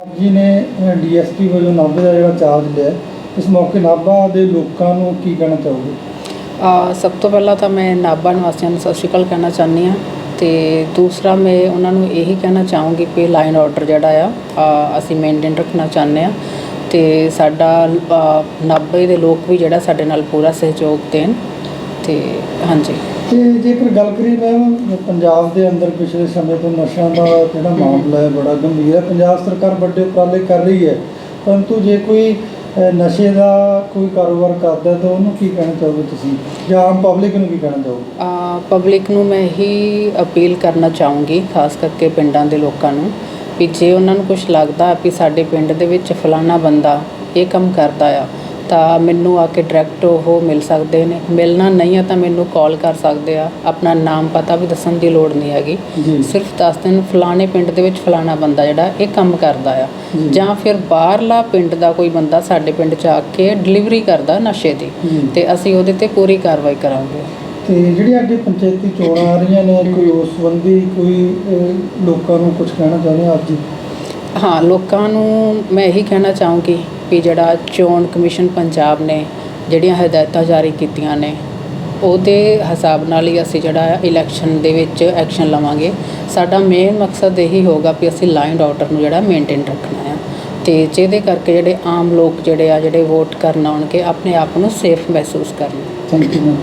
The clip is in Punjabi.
ਜੀ ਨੇ ਡੀਐਸਪੀ ਵੱਲੋਂ ਨਾਭੇ ਦਾ ਜਿਹੜਾ ਚਾਰਜ ਲਿਆ ਇਸ ਮੌਕੇ ਨਾਭਾ ਦੇ ਲੋਕਾਂ ਨੂੰ ਕੀ ਕਹਿਣਾ ਚਾਹੋਗੇ? ਸਭ ਤੋਂ ਪਹਿਲਾਂ ਤਾਂ ਮੈਂ ਨਾਭਾ ਨਿਵਾਸੀਆਂ ਨੂੰ ਸਤਿ ਸ਼੍ਰੀ ਅਕਾਲ ਕਹਿਣਾ ਚਾਹੁੰਦੀ ਹਾਂ ਤੇ ਦੂਸਰਾ ਮੈਂ ਉਹਨਾਂ ਨੂੰ ਇਹੀ ਕਹਿਣਾ ਚਾਹੂੰਗੀ ਕਿ ਲਾਈਨ ਆਰਡਰ ਜਿਹੜਾ ਆ ਅਸੀਂ ਮੇਨਟੇਨ ਰੱਖਣਾ ਚਾਹੁੰਦੇ ਹਾਂ ਤੇ ਸਾਡਾ ਅ, ਨਾਭੇ ਦੇ ਲੋਕ ਵੀ ਜਿਹੜਾ ਸਾਡੇ ਨਾਲ ਪੂਰਾ ਸਹਿਯੋਗ ਦੇਣ। ਤੇ ਹਾਂਜੀ। ਤੇ ਜੇਕਰ ਗੱਲ ਕਰੀ ਮੈਂ ਪੰਜਾਬ ਦੇ ਅੰਦਰ ਪਿਛਲੇ ਸਮੇਂ ਤੋਂ ਨਸ਼ਿਆਂ ਦਾ ਜਿਹੜਾ ਮਾਮਲਾ ਹੈ ਬੜਾ ਗੰਭੀਰ ਹੈ। ਪੰਜਾਬ ਸਰਕਾਰ ਵੱਡੇ ਉਪਰਾਲੇ ਕਰ ਰਹੀ ਹੈ। ਪਰੰਤੂ ਜੇ ਕੋਈ ਨਸ਼ੇ ਦਾ ਕੋਈ ਕਾਰੋਬਾਰ ਕਰਦਾ ਤਾਂ ਉਹਨੂੰ ਕੀ ਕਹਿਣਾ ਚਾਹੋਗੇ ਤੁਸੀਂ? ਜਾਂ ਆਮ ਪਬਲਿਕ ਨੂੰ ਕੀ ਕਹਿਣਾ ਚਾਹੋਗੇ? ਪਬਲਿਕ ਨੂੰ ਮੈਂ ਇਹੀ ਅਪੀਲ ਕਰਨਾ ਚਾਹੂੰਗੀ ਖਾਸ ਕਰਕੇ ਪਿੰਡਾਂ ਦੇ ਲੋਕਾਂ ਨੂੰ ਵੀ ਜੇ ਉਹਨਾਂ ਨੂੰ ਕੁਝ ਲੱਗਦਾ ਵੀ ਸਾਡੇ ਪਿੰਡ ਦੇ ਵਿੱਚ ਫਲਾਣਾ ਬੰਦਾ ਇਹ ਕੰਮ ਕਰਦਾ ਆ ਤਾਂ ਮੈਨੂੰ ਆ ਕੇ ਡਾਇਰੈਕਟ ਉਹ ਮਿਲ ਸਕਦੇ ਨੇ। ਮਿਲਣਾ ਨਹੀਂ ਆ ਤਾਂ ਮੈਨੂੰ ਕਾਲ ਕਰ ਸਕਦੇ ਆ। ਆਪਣਾ ਨਾਮ ਪਤਾ ਵੀ ਦੱਸਣ ਦੀ ਲੋੜ ਨਹੀਂ ਹੈਗੀ। ਸਿਰਫ ਦੱਸ ਦੇਣ ਫਲਾਣੇ ਪਿੰਡ ਦੇ ਵਿੱਚ ਫਲਾਣਾ ਬੰਦਾ ਜਿਹੜਾ ਇਹ ਕੰਮ ਕਰਦਾ ਆ। ਜੀ। ਫਿਰ ਬਾਹਰਲਾ ਪਿੰਡ ਦਾ ਕੋਈ ਬੰਦਾ ਸਾਡੇ ਪਿੰਡ 'ਚ ਆ ਕੇ ਡਿਲੀਵਰੀ ਕਰਦਾ ਨਸ਼ੇ ਦੀ। ਤੇ ਅਸੀਂ ਉਹਦੇ ਤੇ ਪੂਰੀ ਕਾਰਵਾਈ ਕਰਾਂਗੇ। ਤੇ ਜਿਹੜੀਆਂ ਅੱਗੇ ਪੰਚਾਇਤੀ ਚੋਣਾਂ ਆ ਰਹੀਆਂ ਨੇ ਕੋਈ ਉਸ ਸੰਬੰਧੀ ਕੋਈ ਲੋਕਾਂ ਨੂੰ ਕੁਝ ਕਹਿਣਾ ਚਾਹੁੰਦੇ ਆਪ ਜੀ ਹਾਂ ਲੋਕਾਂ ਨੂੰ ਮੈਂ ਇਹੀ ਕਹਿਣਾ ਚਾਹੂੰਗੀ ਵੀ ਜਿਹੜਾ ਚੋਣ ਕਮਿਸ਼ਨ ਪੰਜਾਬ ਨੇ ਜਿਹੜੀਆਂ ਹਦਾਇਤਾਂ ਜਾਰੀ ਕੀਤੀਆਂ ਨੇ, ਉਹਦੇ ਹਿਸਾਬ ਨਾਲ ਹੀ ਅਸੀਂ ਜਿਹੜਾ ਇਲੈਕਸ਼ਨ ਦੇ ਵਿੱਚ ਐਕਸ਼ਨ ਲਵਾਂਗੇ। ਸਾਡਾ ਮੇਨ ਮਕਸਦ ਇਹੀ ਹੋਗਾ ਵੀ ਅਸੀਂ ਲਾਈਨ ਆਰਡਰ ਨੂੰ ਜਿਹੜਾ ਮੇਨਟੇਨ ਰੱਖਣਾ ਆ। ਤੇ ਜਿਹਦੇ ਕਰਕੇ ਜਿਹੜੇ ਆਮ ਲੋਕ ਜਿਹੜੇ ਆ, ਜਿਹੜੇ ਵੋਟ ਕਰਨ ਆਉਣਗੇ, ਆਪਣੇ ਆਪ ਨੂੰ ਸੇਫ ਮਹਿਸੂਸ ਕਰਨ। Thank you